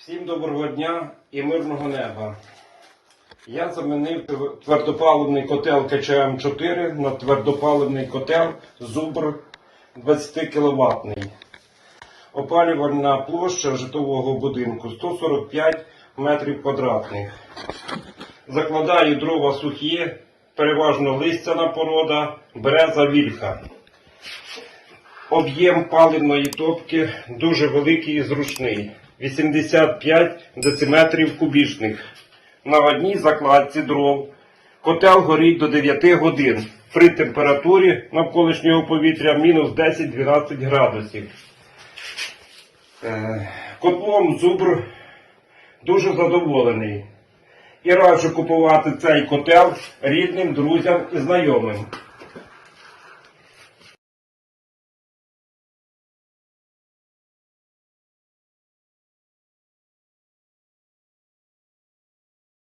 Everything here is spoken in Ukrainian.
Всім доброго дня і мирного неба. Я замінив твердопаливний котел КЧМ-4 на твердопаливний котел Зубр 20 кВт. Опалювальна площа житлового будинку 145 метрів квадратних. Закладаю дрова сухі, переважно листяна порода, береза вільха. Об'єм паливної топки дуже великий і зручний. 85 дециметрів кубічних. На одній закладці дров. Котел горить до 9 годин при температурі навколишнього повітря мінус 10-12 градусів. Е, Котлом зубр дуже задоволений. І раджу купувати цей котел рідним, друзям і знайомим.